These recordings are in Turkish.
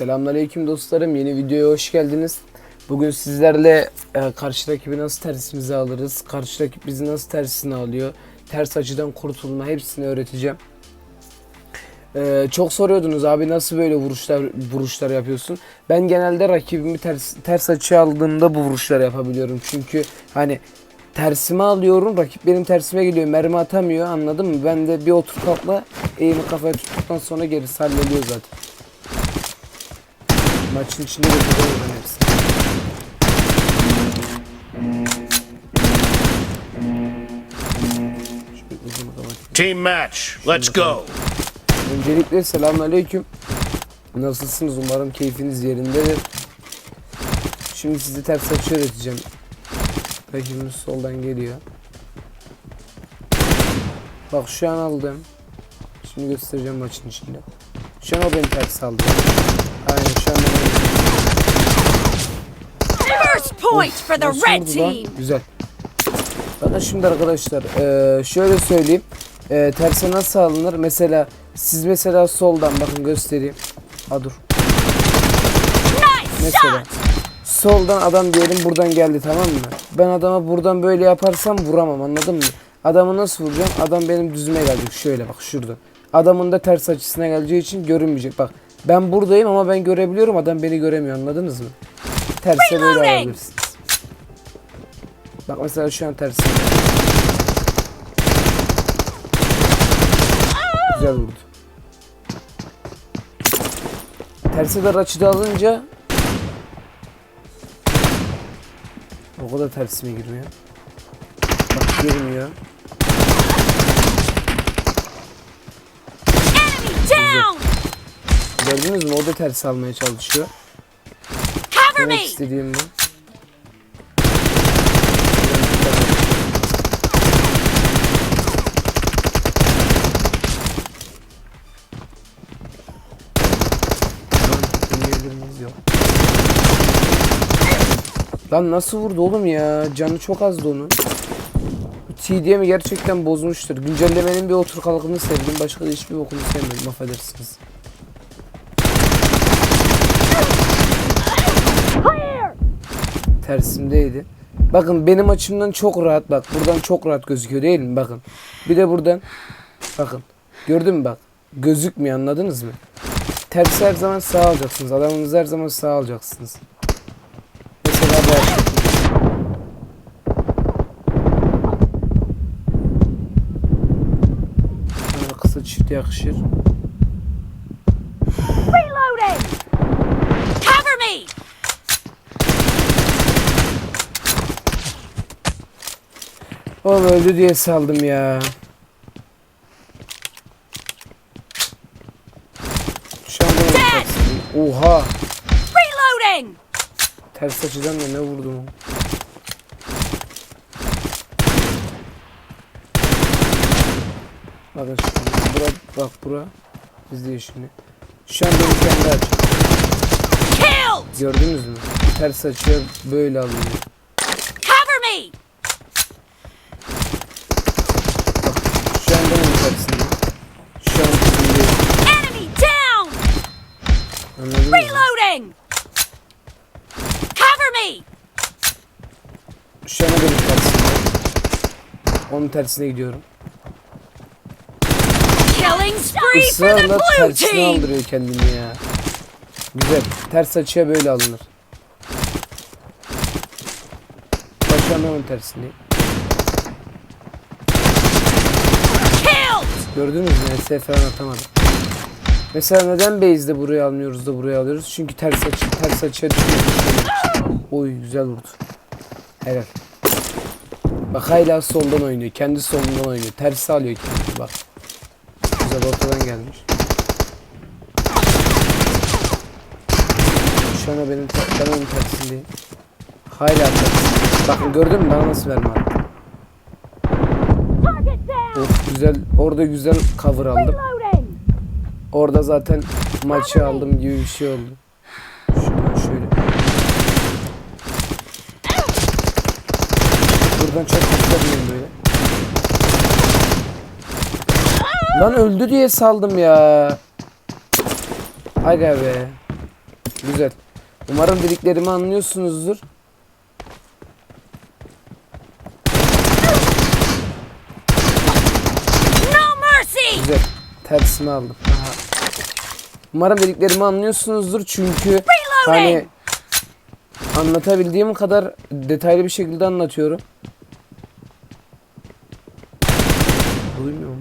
Selamünaleyküm dostlarım. Yeni videoya hoş geldiniz. Bugün sizlerle e, karşı rakibi nasıl tersimize alırız, karşı rakip bizi nasıl tersine alıyor, ters açıdan kurtulma hepsini öğreteceğim. E, çok soruyordunuz abi nasıl böyle vuruşlar vuruşlar yapıyorsun? Ben genelde rakibimi ters ters açıya aldığımda bu vuruşları yapabiliyorum. Çünkü hani tersime alıyorum, rakip benim tersime geliyor, mermi atamıyor anladın mı? Ben de bir otur kalkla eğimi kafaya tuttuktan sonra gerisi hallediyor zaten. Maçın içinde de bunların hepsi. Team match. Let's go. Öncelikle selamünaleyküm. Nasılsınız? Umarım keyfiniz yerindedir. Şimdi sizi ters açı öğreteceğim. Rakibimiz soldan geliyor. Bak şu an aldım. Şimdi göstereceğim maçın içinde. Şu an o beni ters aldı. Aynen şu an First point for the red team. Güzel. Bakın şimdi arkadaşlar eee, şöyle söyleyeyim. Eee terse nasıl alınır? Mesela siz mesela soldan bakın göstereyim. Ha dur. Mesela. Soldan adam diyelim buradan geldi tamam mı? Ben adama buradan böyle yaparsam vuramam anladın mı? Adamı nasıl vuracağım? Adam benim düzüme gelecek şöyle bak şurada. Adamın da ters açısına geleceği için görünmeyecek. Bak ben buradayım ama ben görebiliyorum adam beni göremiyor anladınız mı? Terse böyle alabilirsiniz. Bak mesela şu an tersi. Güzel vurdu. Terse de açıda alınca o kadar tersime girmiyor. Bak girmiyor. Gördünüz mü? O da ters almaya çalışıyor. Demek me. istediğim bu. Lan, nasıl vurdu oğlum ya? Canı çok azdı onun. TDM'i gerçekten bozmuştur. Güncellemenin bir otur kalkını sevdim. Başka da hiçbir okunu sevmedim. Affedersiniz. Tersimdeydi. Bakın benim açımdan çok rahat bak. Buradan çok rahat gözüküyor değil mi? Bakın. Bir de buradan. Bakın. Gördün mü bak. Gözükmüyor anladınız mı? Tersi her zaman sağ alacaksınız. Adamınızı her zaman sağ alacaksınız. Mesela bu kısa çift yakışır. Reloading. Cover me. Oğlum öldü diye saldım ya. Şu Oha! Reloading. Ters açıdan da ne vurdum? Bakın şimdi bura bak bura. İzleyin şimdi. Şu an benim kendi aç. Gördünüz mü? Ters açıya böyle alınıyor. Cover me. Şu an benim tersinde. Şu an bizim değil. Enemy down. Anladınız Reloading. Cover me. Şu an benim tersinde. Onun tersine gidiyorum. Killing spree for the Israrla blue tersine team. aldırıyor kendini ya. Güzel. Ters açıya böyle alınır. Başkan onun tersindeyim. Killed. Gördünüz mü? SF falan atamadım. Mesela neden base'de buraya almıyoruz da buraya alıyoruz? Çünkü ters açı, ters açıya düşüyor. Oy güzel vurdu. Helal. Bak hala soldan oynuyor. Kendi solundan oynuyor. Tersi alıyor kendini bak. Güzel ortadan gelmiş. Şu an benim ben onun tersindeyim. Hala tersindeyim. Bakın gördün mü bana nasıl verme. Of güzel. Orada güzel cover aldım. Orada zaten maçı aldım gibi bir şey oldu. Şuradan şöyle. Buradan çok tutabilirim böyle. Lan öldü diye saldım ya. Aga be. Güzel. Umarım dediklerimi anlıyorsunuzdur. Tersimi aldım. Aha. Umarım dediklerimi anlıyorsunuzdur çünkü hani anlatabildiğim kadar detaylı bir şekilde anlatıyorum. Duymuyor mu?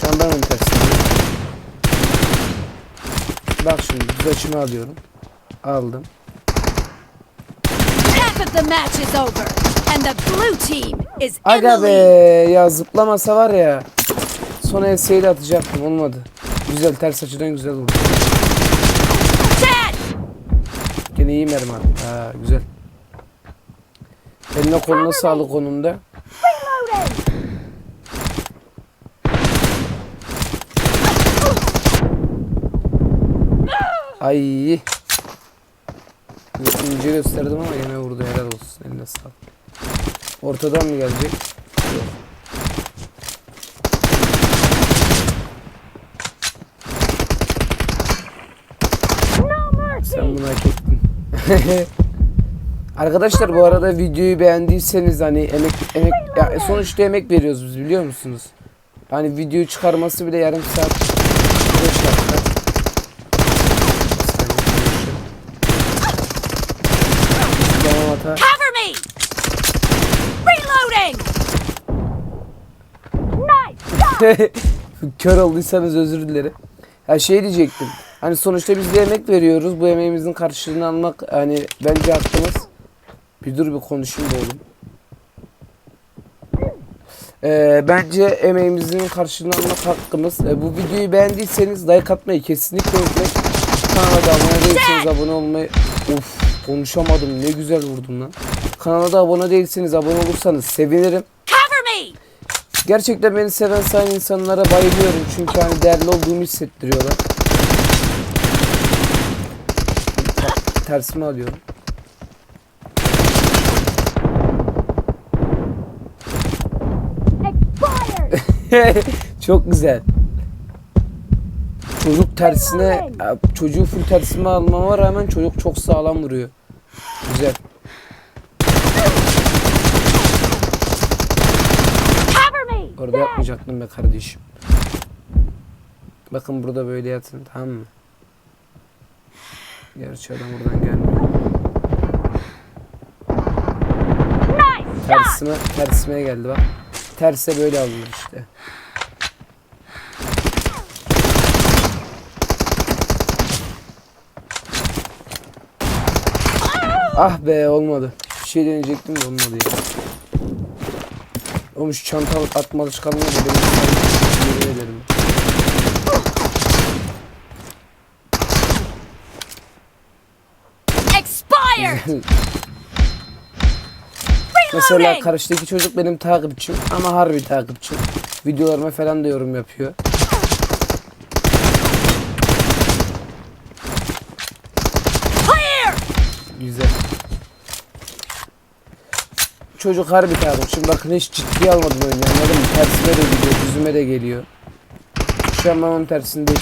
Şu an ben onun tersindeyim. Bak şimdi düz açımı alıyorum. Aldım. Aga be ya zıplamasa var ya. Son elseyle atacaktım olmadı. Güzel ters açıdan güzel. Dead! Gene iyi mermi attı. Ha güzel. Eline koluna sağlık konumda. Ay. İnce gösterdim ama gene vurdu helal olsun. Eline sağlık. Ortadan mı gelecek? Yok. Arkadaşlar bu arada videoyu beğendiyseniz hani emek emek ya sonuçta emek veriyoruz biz biliyor musunuz? Hani video çıkarması bile yarım saat 5 dakika. Tamam hata. Cover me! Reloading! Nice! Kör olduysanız özür dilerim. Ya şey diyecektim. Hani sonuçta biz de emek veriyoruz. Bu emeğimizin karşılığını almak hani bence hakkımız. Bir dur bir konuşayım da oğlum. Ee, bence emeğimizin karşılığını almak hakkımız. Ee, bu videoyu beğendiyseniz like atmayı kesinlikle unutmayın. Kanala da abone değilseniz abone olmayı... Of konuşamadım ne güzel vurdum lan. Kanala da abone değilseniz abone olursanız sevinirim. Gerçekten beni seven sayın insanlara bayılıyorum çünkü hani değerli olduğumu hissettiriyorlar. Tersimi alıyorum. Çok güzel. Çocuk tersine, çocuğu full tersime almama rağmen çocuk çok sağlam vuruyor. Güzel. Orada yapmayacaktım be kardeşim. Bakın burada böyle yatın tamam mı? Gerçi adam buradan gelmiyor. Tersime, tersime geldi bak. Terse böyle alınır işte. Ah be olmadı. Bir şey deneyecektim de olmadı ya. Oğlum şu çanta atmalı çıkalım da benim yemin ederim. Mesela karşıdaki çocuk benim takipçim ama harbi takipçim. Videolarıma falan da yorum yapıyor. Güzel. Çocuk harbi takipçim. Bakın hiç ciddiye almadım oyunu anladın mı? Tersime de gidiyor, düzüme de geliyor. Şu an ben onun tersindeyim.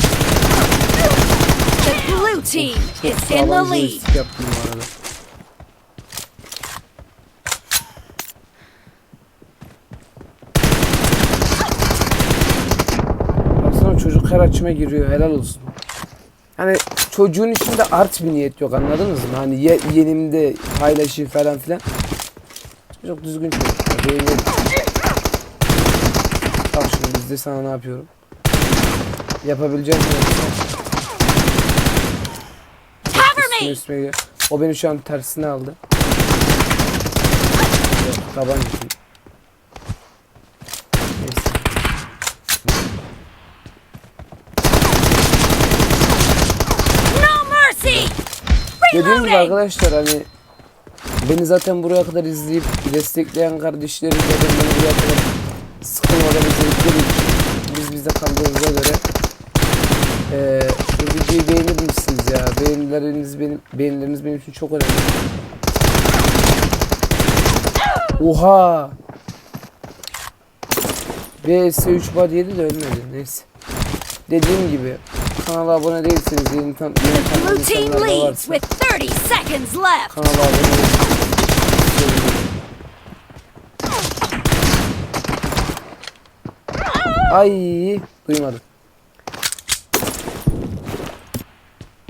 The blue team is in the lead. yaptım bu arada. Baksana çocuk her açıma giriyor helal olsun. Hani çocuğun içinde art bir niyet yok anladınız mı? Hani ye, yenimde paylaşır falan filan. Çok düzgün çocuk. ya, Beğeniyorum. Bak şimdi bizde sana ne yapıyorum. Yapabileceğim me! üstüme geliyor. O beni şu an tersine aldı. Evet, Dediğim gibi arkadaşlar hani beni zaten buraya kadar izleyip destekleyen kardeşlerim zaten beni buraya kadar sıkılmadan izledikleri için biz bizde kaldığımıza göre eee bu videoyu beğenir misiniz ya? Beğenileriniz benim beğenileriniz benim için çok önemli. Oha! BS3 body yedi de ölmedi neyse. Dediğim gibi kanala abone değilseniz yeni, yeni team insanlar varsa with 30 seconds left. kanala abone sevinirim. Ay duymadım.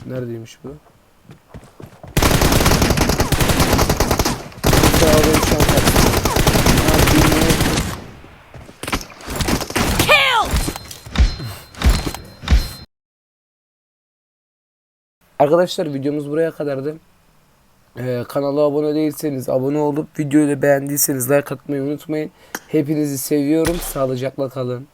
Neredeymiş bu? Sağda şu an Ha, bilmiyorum. Kill! Arkadaşlar videomuz buraya kadardı. Ee, kanala abone değilseniz abone olup videoyu da beğendiyseniz like atmayı unutmayın. Hepinizi seviyorum. Sağlıcakla kalın.